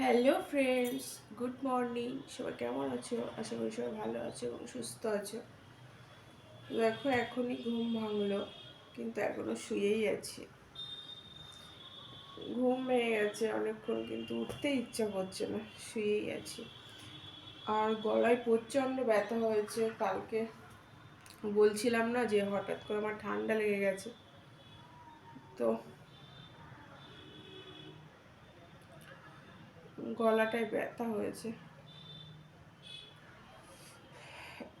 Hello friends good morning সবাই কেমন আছো? আশা করি সবাই ভালো আছো এবং সুস্থ আছো। দেখো, এখনই ঘুম ভাঙলো, কিন্তু এখনও শুয়েই আছি। ঘুম ভেঙে গেছে অনেকক্ষণ, কিন্তু উঠতে ইচ্ছা করছে না, শুয়েই আছি। আর গলায় প্রচণ্ড ব্যথা হয়েছে। কালকে বলছিলাম না যে হঠাৎ করে আমার ঠান্ডা লেগে গেছে। তো গলাটায় ব্যথা হয়েছে।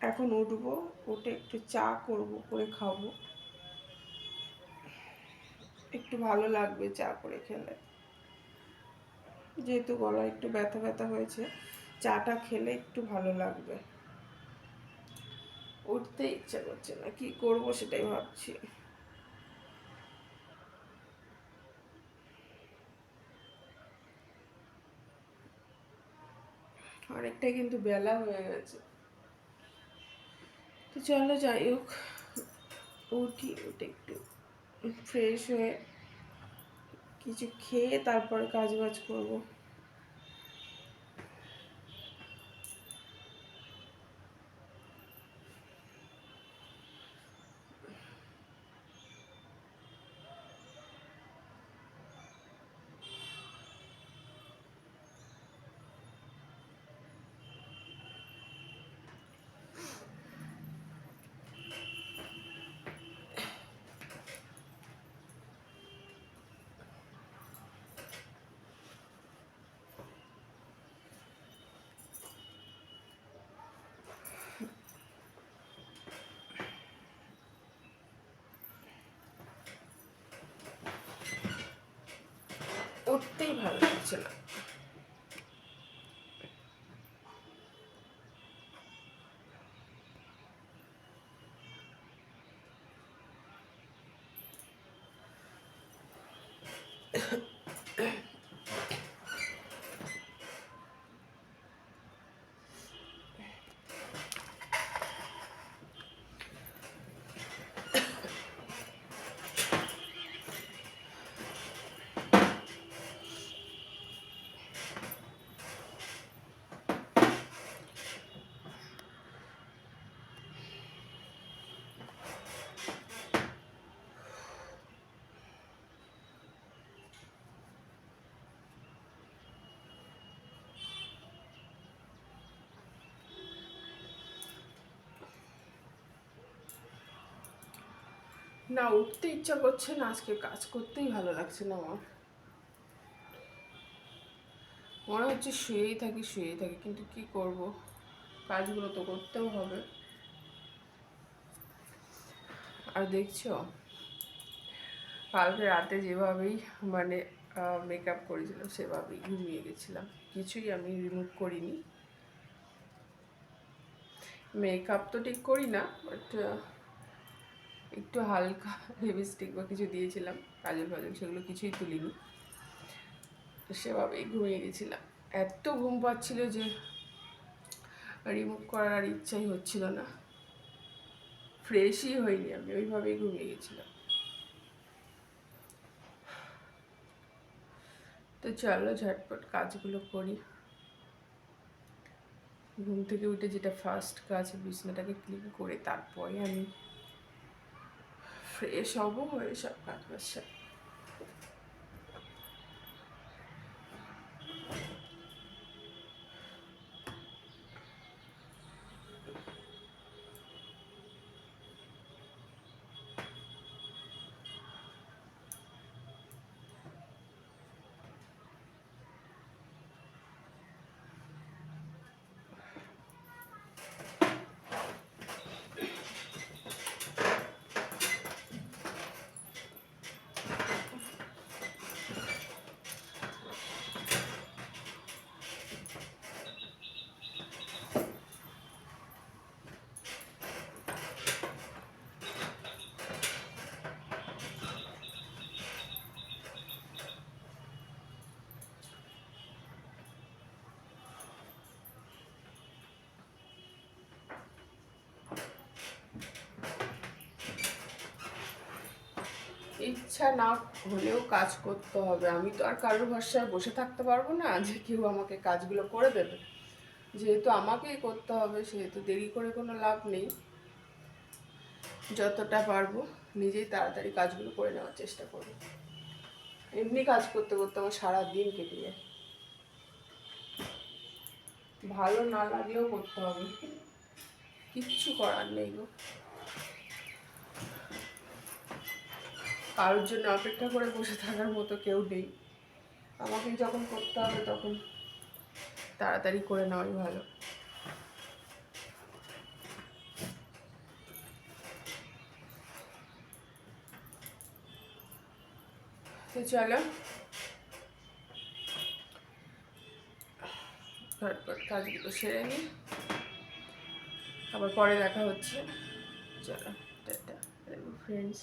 এখন উঠবো, উঠে একটু চা করব, করে খাব। একটু ভালো লাগবে চা করে খেলে। যেহেতু গলা একটু ব্যথা ব্যথা হয়েছে, চাটা খেলে একটু ভালো লাগবে। উঠতে ইচ্ছা করছে না, কি করব সেটাই ভাবছি। অনেকটাই কিন্তু বেলা হয়ে গেছে। তো চলো যাই হোক, উঠি, উঠে একটু ফ্রেশ হয়ে কিছু খেয়ে তারপর কাজ বাজ করব। উঠতেই ভালো লাগছে না না, উঠতে ইচ্ছা করছে না, আজকে কাজ করতেই ভালো লাগছে না আমার। মনে হচ্ছে শুয়েই থাকি শুয়েই থাকি, কিন্তু কি করব? কাজগুলো তো করতেও হবে। আর দেখছ, কালকে রাতে যেভাবেই মানে মেকআপ করেছিলাম, সেভাবেই ঘুমিয়ে গেছিলাম। কিছুই আমি রিমুভ করিনি। মেকআপ তো ঠিক করি না বাট একটু হালকা লিপস্টিক বা কিছু দিয়েছিলাম, কাজল ফাজল, সেগুলো কিছুই তুলিনি। তো সেভাবেই ঘুমিয়ে গেছিলাম। এত ঘুম পাচ্ছিল যে রিমুভ করার আর ইচ্ছাই হচ্ছিল না। ফ্রেশই হয়নি আমি, ওইভাবেই ঘুমিয়ে গেছিলাম। তো চলো ঝটপট কাজগুলো করি। ঘুম থেকে উঠে যেটা ফার্স্ট কাজ, বিছনাটাকে ক্লিন করে তারপরে আমি ফ্রেশ হব হয়ে সব কাজ বাজ ইচ্ছা না হলেও কাজ করতে হবে। আমি তো আর কারোর ভরসায় বসে থাকতে পারব না যে কেউ আমাকে কাজগুলো করে দেবে। যেহেতু আমাকেই করতে হবে, সেহেতু দেরি করে কোনো লাভ নেই। যতটা পারব নিজেই তাড়াতাড়ি কাজগুলো করে নেওয়ার চেষ্টা করব। এমনি কাজ করতে করতে আমার সারা দিন কেটে যায়। ভালো না লাগলেও করতে হবে। কিচ্ছু করার নেই গো। কারোর জন্য অপেক্ষা করে বসে থাকার মতো কেউ নেই। আমাকে যখন করতে হবে তখন তাড়াতাড়ি করে নেওয়াই ভালো। তো চলো। ঝটপট কাজগুলো সেরে নিই আবার পরে দেখা হচ্ছে। চলো ফ্রেন্ডস